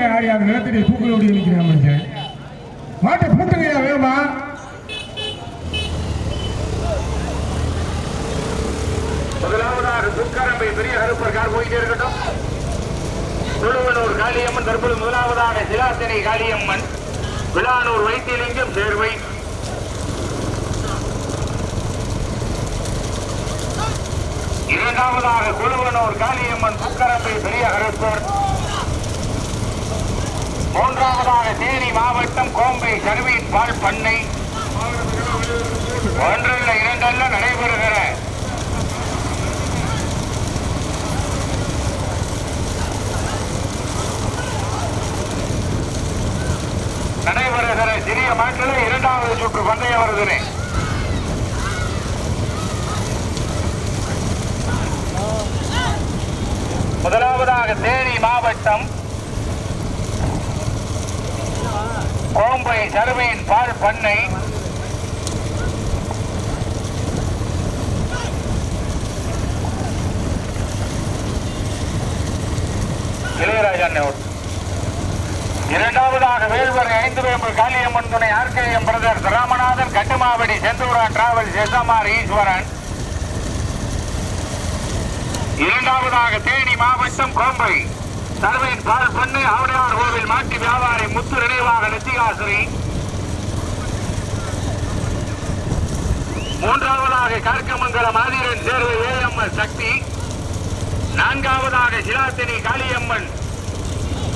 பூட்டுங்க யார் யார் நிலத்தடி தூக்கில் ஓடி நிற்கிறேன் மனுஷன். மாட்டை பூட்டுங்கய்யா வேகமா முதலாவதாக துர்க்கரம்பை பெரிய கருப்பர் கார் போயிட்டே இருக்கட்டும் குழுவனூர் காளியம்மன் தற்போது முதலாவதாக சிலாசனை காளியம்மன் விழானூர் வைத்தியலிங்கம் சேர்வை. இரண்டாவதாக குழுவனூர் காளியம்மன் துக்கரம்பை பெரிய கருப்பர் மூன்றாவதாக தேனி மாவட்டம் கோம்பை கருவீன் பால் பண்ணை. ஒன்றல்ல இரண்டல்ல நடைபெறுகிற நடைபெறுகிற சிறிய மாட்டில் இரண்டாவது சுற்று பந்தயம் வருகிறேன் முதலாவதாக தேனி மாவட்டம் கோம்பை சருமையின் பால் பண்ணை. இளையராஜா அண்ணன் இரண்டாவதாக வேல்வரை ஐந்து வேம்பு காளியம்மன் துணை RKM brother Ramanathan Kattumavadi Senthura travels SMR Eswaran. இரண்டாவதாக தேனி மாவட்டம் கோம்பை. தலைமையின் பால் பண்ணு ஆவடையார் கோவில் மாற்றி வியாபாரி முத்து நினைவாக நெத்திகாசிரி. மூன்றாவதாக கார்க்கமங்கலம் ஆதிரன் சேர்வை ஏஎம்எஸ் சக்தி. நான்காவதாக சிலாத்தினி காளியம்மன்.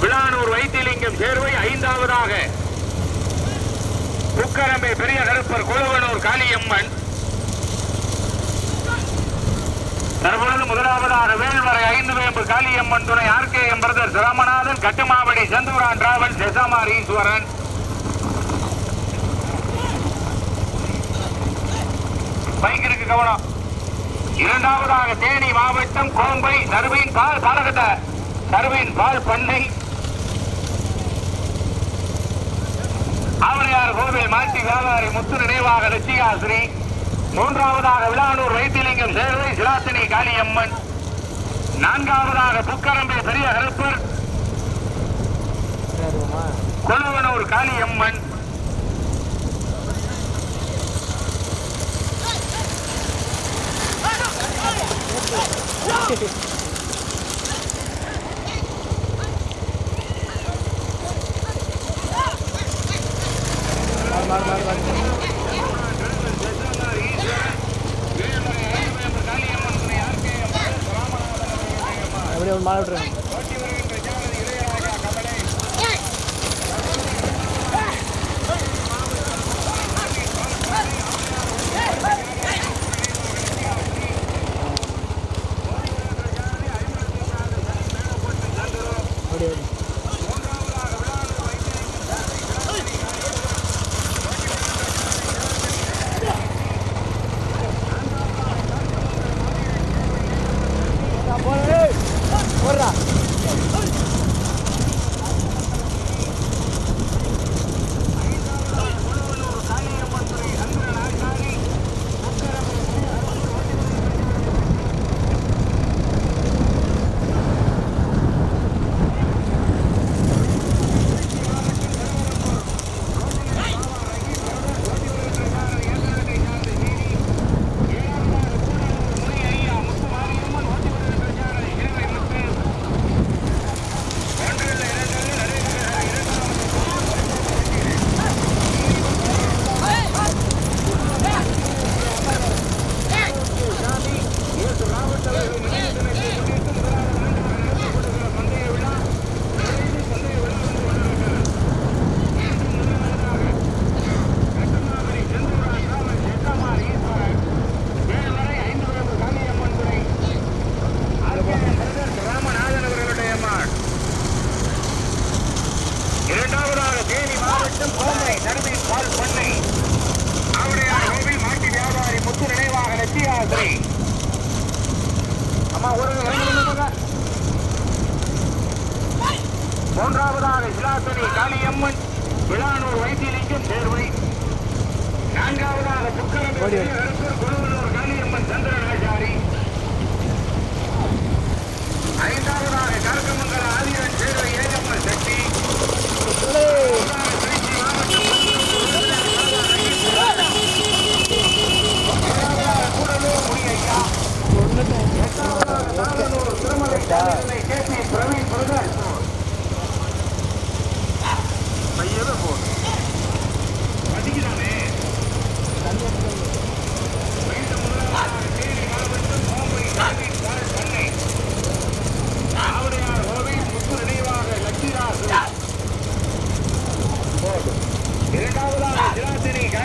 விழானூர் வைத்தியலிங்கம் சேர்வை ஐந்தாவதாக. புக்கரம்பை பெரிய கருப்பர் குழு காளியம்மன் தற்பொழுது முதலாவதாக வேல்வரை ஐந்து வேம்பு காளியம்மன் துணை R K brother Ramanathan Kattumavadi Senthuran travels SMR Eswaran. Bike இருக்கு கவனம். இரண்டாவதாக தேனி மாவட்டம் கோம்பை சருவின் பால் பாலகட்ட சருவின் பால் பண்ணை. ஆவணியார் கோவில் மாட்டி வியாபாரி முத்து நினைவாக ரிச்சிகாசிரி மூன்றாவதாக விழானூர் வைத்திலிங்கம் சேவை சிலாசினி காளியம்மன். நான்காவதாக புக்கரம்பை பெரிய கருப்பர் கொழுவனூர் காளியம்மன். அப்படியே ஒரு மாலை விட்டுருங்க அப்படியே போடுறா ராமநாதன் அவர்களுடைய மாட் இரண்டாவதாக தேனி மாவட்டம் கோம்பை நடுவில் பால் பண்ணை ஆவடையார் கோவில் மாட்டி வியாபாரி முத்து நினைவாக நெத்தியாசிரி அம்மா ஒரு இறங்கி நில்லுங்க. மூன்றாவதாக சிலாசனி காளியம்மன் விழானூர் சேர்வை. நான்காவதாக புக்கரம்பு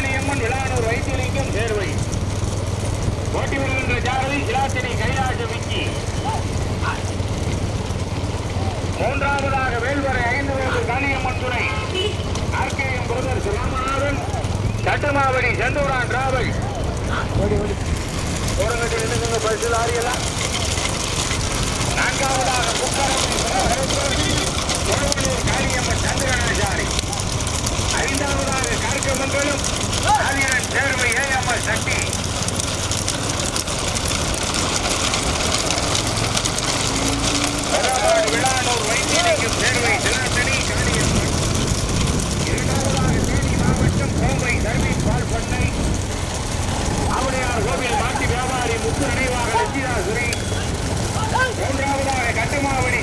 காளியம்மன் விழானூர் வைத்தியலிங்கம் தேர்வை போட்டி வருகின்ற ஜாரதி இலாசினி கைலாச விக்கி மூன்றாவதாக வேல்வரை ஐந்து வயது காளியம்மன் துணை. RKM brother Ramanathan Sattamavadi Senthuran travel ஓரங்கத்தில் இருந்து பரிசு லாரியெல்லாம் நான்காவதாக புக்காரத்தில்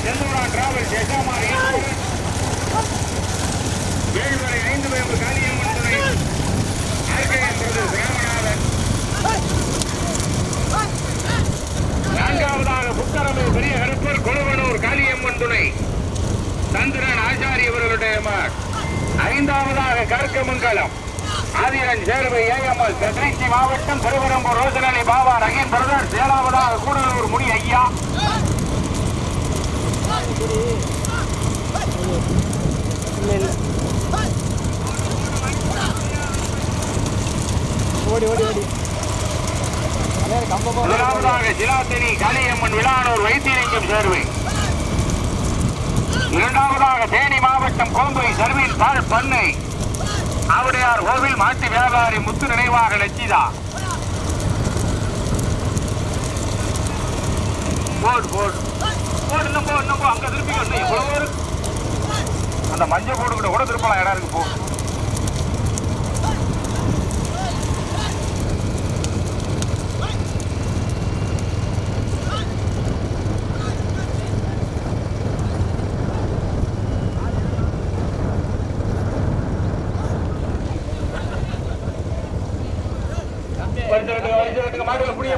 செந்தூரா செந்தூரான் டிராவல் சேஷாமாரி ஏழுவரை ஐந்து வேம்பு காளியம்மன் துறை ஆர்கேஎம் பிரதேச ராமநாதன் நான்காவதாக புத்தரம்பு பெரிய கருப்பர் கொழுவனூர் காளியம்மன் துணை சந்திரன் ஆச்சாரி இவர்களுடைய மகன் ஐந்தாவதாக கற்கமங்கலம் ஆதிரன் சேர்வை ஏஎம்எல் திருச்சி மாவட்டம் திருவரம்பூர் ரோசனி பாபா ரஹீம் பிரதர்ஸ் ஏழாவதாக கூடலூர் முடி ஐயா இல்லை இல்லை ஓடி ஓடி ஓடி முதலாவதாக சிலாத்தினி காளியம்மன் விழானூர் வைத்தியலிங்கம் சேர்வை. இரண்டாவதாக தேனி மாவட்டம் கோம்பை சர்வீஸ் பால் பண்ணை. ஆவுடையார் கோவில் மாட்டு வியாபாரி முத்து நினைவாக லட்சிதா. போடு போடு. போடு இன்னும் போ இன்னும் போ திருப்பி இன்னும் இருக்கு? அந்த மஞ்சள் போடு கூட கூட திருப்பலாம் இடம் இருக்கு போ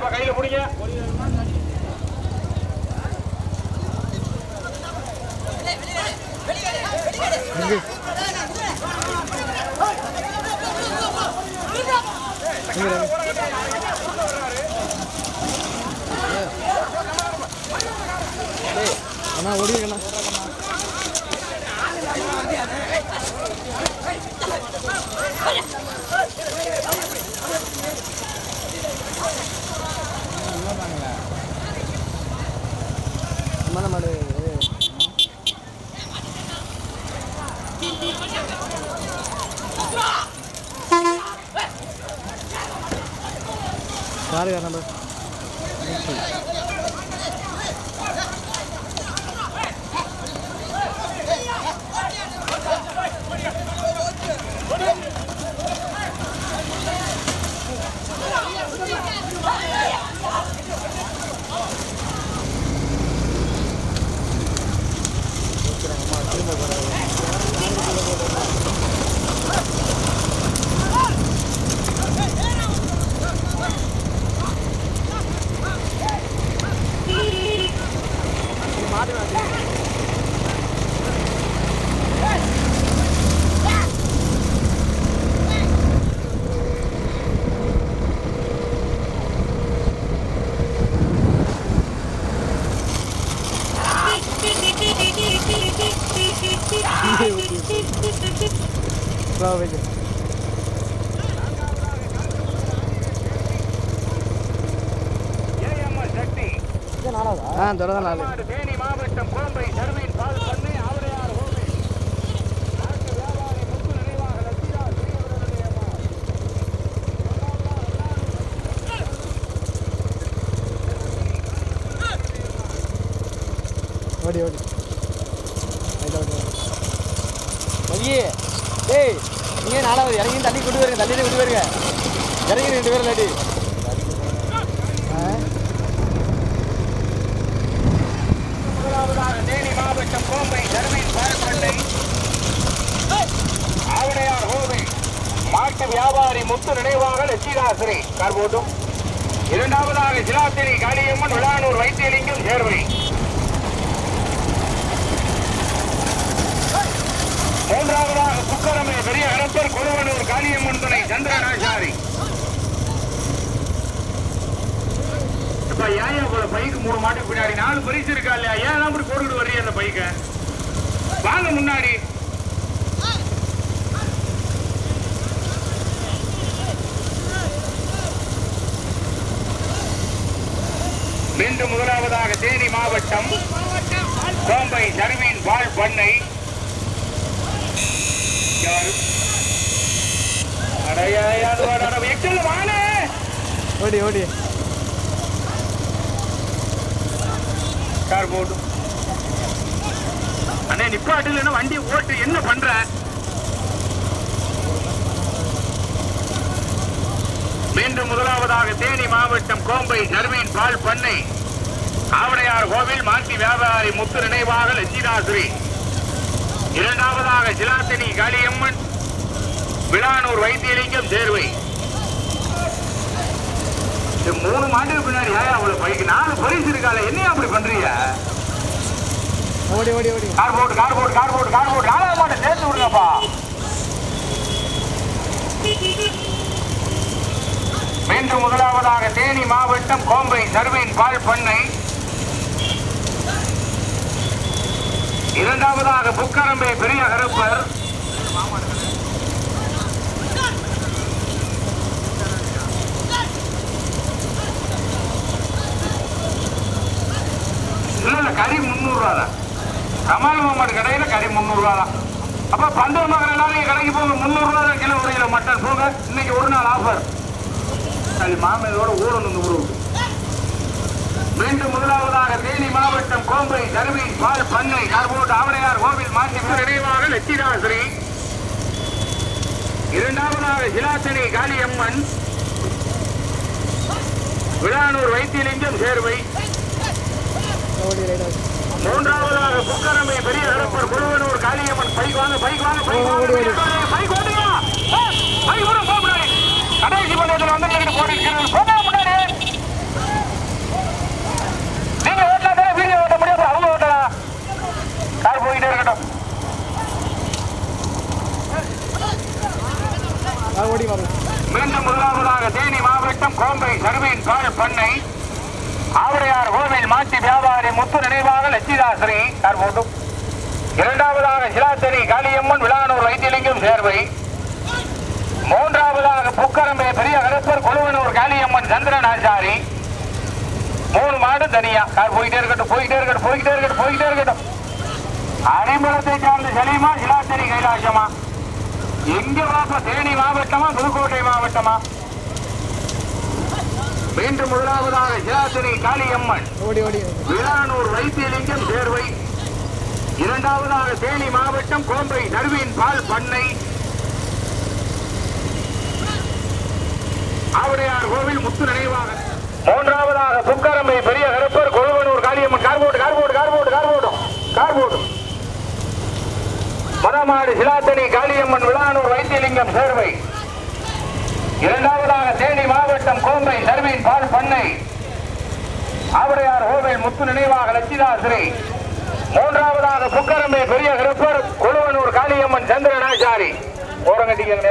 கையில புடிங்க. அண்ணா ஓடிக்கண்ணா ആറ് കാരണമുണ്ട് நம்பர் ஸ்லோ ஆ தொடர்தான் நாலு தேனி மாவட்டம் கோம்பை சர்வீஸ் பால் பண்ணை ஆவுடையார் ஹோமி நாட்டு வியாபாரி முத்து நினைவாக லட்சிதா ஓடி ஓடி மதியே டேய் நீங்க நாலாவது. இறங்கி தள்ளி கொண்டு வருங்க தண்ணியில கொண்டு வருங்க. இறங்கி ரெண்டு பேரும் இல்லாட்டி ஆ முதலாவதாக தேனி மாவட்டம் கோம்பை சர்வீஸ் பால் பண்ணை ஆவுடையார் கோவில் மாட்டு வியாபாரி முத்து நினைவாக சராசரி கார் போட்டும் இரண்டாவதாக சிலாத்திரி காளியம்மன் விளானூர் வைத்தியலிங்கம் சேர்வை. மூன்றாவதாக சுக்கரமே பெரிய அரசர் குருவனூர் காளியம்மன் துணை சந்திரநாசாரி இப்ப ஏன் போல பைக்கு மூணு மாட்டுக்கு பின்னாடி நாலு பரிசு இருக்கா இல்லையா? ஏன் அப்படி போட்டுக்கிட்டு வர்றீங்க அந்த பைக்க? வாங்க முன்னாடி. மீண்டும் முதலாவதாக தேனி மாவட்டம் கோம்பை சர்வீன் பால் பண்ணை. ஓடி ஓடி. கார் போட்டு அண்ணே நிப்பாட்டு இல்லைன்னா வண்டி ஓட்டு என்ன பண்ற? மீண்டும் முதலாவதாக தேனி மாவட்டம் கோம்பை சர்வீன் பால் பண்ணை. ஆவடையார் கோவில் மாத்தி வியாபாரி முத்து நினைவாக லட்சிதாஸ்ரீ இரண்டாவதாக சிலாத்தனி காளியம்மன் விளானூர் வைத்தியலிங்கம் சேர்வை. இந்த மூணு மாட்டுக்கு பின்னாடி ஏன் அவ்வளவு பைக்கு நாலு பரிசு இருக்கால என்னையா அப்படி பண்றீங்க? ஓடி ஓடி ஓடி. கார் போட்டு கார் போட்டு கார் போட்டு கார் போட்டு நாலாவது மாட்டை சேர்த்து விடுங்கப்பா. மீண்டும் முதலாவதாக தேனி மாவட்டம் கோம்பை சர்வீன் பால் பண்ணை இரண்டாவதாக புக்கரம்பை பெரிய கருப்பர் இல்ல இல்ல கறி முன்னூறு ரூபா தான். கமால் மாமாடு கடையில கறி முன்னூறு ரூபா தான். அப்ப பந்தல் மகர எல்லாரும் கடைக்கு போங்க முந்நூறு ரூபா தான் கிலோ ஒரு கிலோ மட்டன் போங்க இன்னைக்கு ஒரு நாள் ஆஃபர் சரி மாமையோட ஊரணும் இந்த ஊருக்கு மீண்டும் முதலாவதாக கோம்பை கருவி பால் பண்ணை கார்போட் ஆவடையார் கோவில் மாற்றி நினைவாக லட்சிதாசிரி இரண்டாவதாக சிலாத்தனி காளியம்மன். விளானூர் வைத்தியலிங்கம் சேர்வை. மூன்றாவதாக புக்கரமை பெரிய கருப்பர் குழுவனூர் காளியம்மன். பைக் வாங்க பைக் வாங்க பைக் வாங்க. பைக் ஓடுங்க கடைசி பந்தயத்தில் வந்து போட்டிருக்கிறது போக முன்னாடி நீங்க ஓட்டினா தானே வீடியோ ஓட்ட முடியாது அவங்க ஓட்டலாம் கார் போயிட்டே இருக்கட்டும் ஆ ஓடி வரும் மீண்டும் முதலாவதாக தேனி மாவட்டம் கோம்பை சர்வீன் பால் பண்ணை ஆவடையார் கோவில் மாற்றி வியாபாரி முத்து நினைவாக லட்சிதாசிரி கார் போட்டும் இரண்டாவதாக சிலாத்தனி காளியம்மன் விளானூர் வைத்தியலிங்கம் சேர்வை மூன்றாவதாக புக்கரம்பை பெரிய கருப்பர் கொழுவனூர் ஆச்சாரி மூணு மாடு தனியா. கார் போயிட்டே இருக்கட்டும் போயிட்டே இருக்கட்டும் போயிட்டே இருக்கட்டும் போயிட்டே இருக்கட்டும். அரிமளத்தை சார்ந்த சலீமா சிலாத்தனி கைலாசமா? எங்க வாப்பா தேனி மாவட்டமா புதுக்கோட்டை மாவட்டமா? மீண்டும் முதலாவதாக சிலாத்திரி காளியம்மன். விழானூர் வைத்தியலிங்கம் சேர்வை. இரண்டாவதாக தேனி மாவட்டம் கோம்பை நடுவின் பால் பண்ணை. ஆவடையார் கோவில் முத்து நினைவாக. மூன்றாவதாக புக்கரம்பை பெரிய கருப்பர் கொழுவனூர் காளியம்மன். கார் போட்டு கார் போட்டு கார் போட்டு கார் போட்டும் கார் போட்டும் மதமாடு சிலாத்தனி காளியம்மன் விழானூர் வைத்தியலிங்கம் சேர்வை. இரண்டாவதாக தேனி மாவட்டம் கோம்பை சர்வீன் பால் பண்ணை. ஆவடையார் கோவில் முத்து நினைவாக லட்சிதாசிரி மூன்றாவதாக புக்கரம்பை பெரிய கருப்பர் கொழுவனூர் காளியம்மன் சந்திரனாச்சாரி. ஓரங்கட்டிக்கங்க